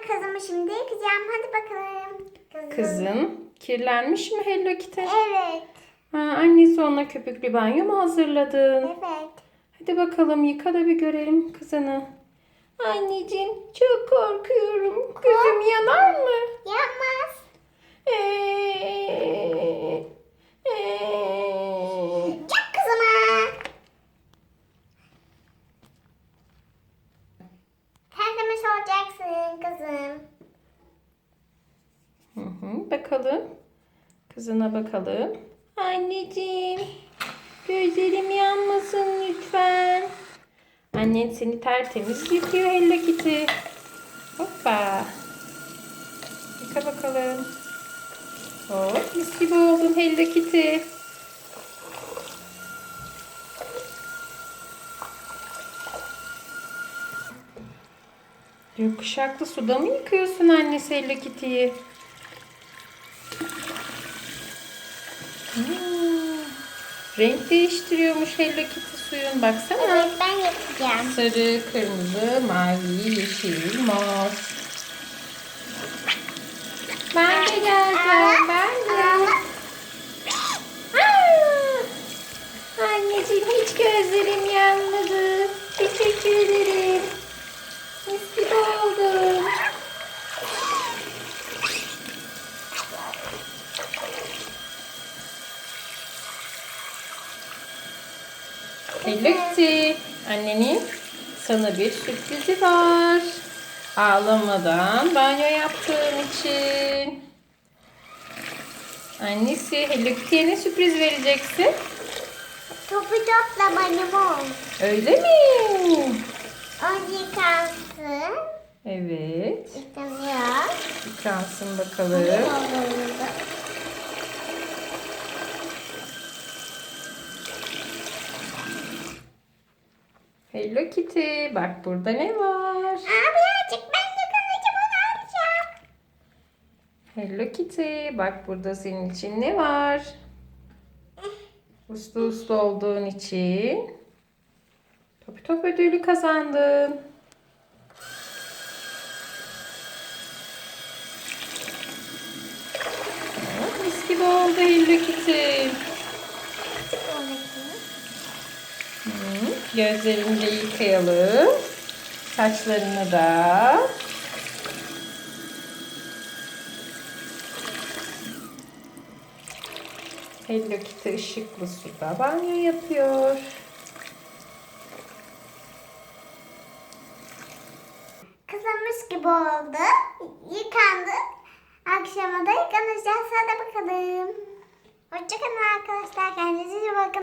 kızımı şimdi yıkayacağım. Hadi bakalım. Kızım. Kızın kirlenmiş mi Hello Kitty? Evet. Ha, annesi ona köpüklü banyo mu hazırladın? Evet. Hadi bakalım yıka da bir görelim kızını. Anneciğim çok korkuyorum. Kızım yanar mı? Yapmaz. Bakalım. Kızına bakalım. Anneciğim. Gözlerim yanmasın lütfen. Annen seni tertemiz yıkıyor Hello Kitty. Hoppa. Yıka bakalım. Hop mis gibi oldun Hello Kitty. Yokuşaklı suda mı yıkıyorsun annesi Hello Kitty'yi? Hmm, Renk değiştiriyormuş Hello Kitty suyun. Baksana. Evet ben yapacağım. Sarı, kırmızı, mavi, yeşil, mor. Ben de geleceğim. Ben de. Aa! Anneciğim hiç gözlerim yanmadı. Teşekkür ederim. Mis gibi oldu. Hello Kitty. Annenin sana bir sürprizi var. Ağlamadan banyo yaptığın için. Annesi Hello Kitty'ye ne sürpriz vereceksin? Topu topla benim ol. Öyle mi? Önce yıkansın. Evet. Yıkanıyor. Yıkansın bakalım. Olduğunda. Hello Kitty. Bak burada ne var? Aa, birazcık ben yıkanacağım onu alacağım. Hello Kitty. Bak burada senin için ne var? Uslu uslu olduğun için Topi Top ödülü kazandın. Mis gibi oldu Hello Kitty. Gözlerini de yıkayalım. Saçlarını da. Hello Kitty ışıklı suda banyo yapıyor. Kızımız gibi oldu. Yıkandı. Akşama da yıkanacağız. Hadi bakalım. Hoşçakalın arkadaşlar. Kendinize iyi bakın.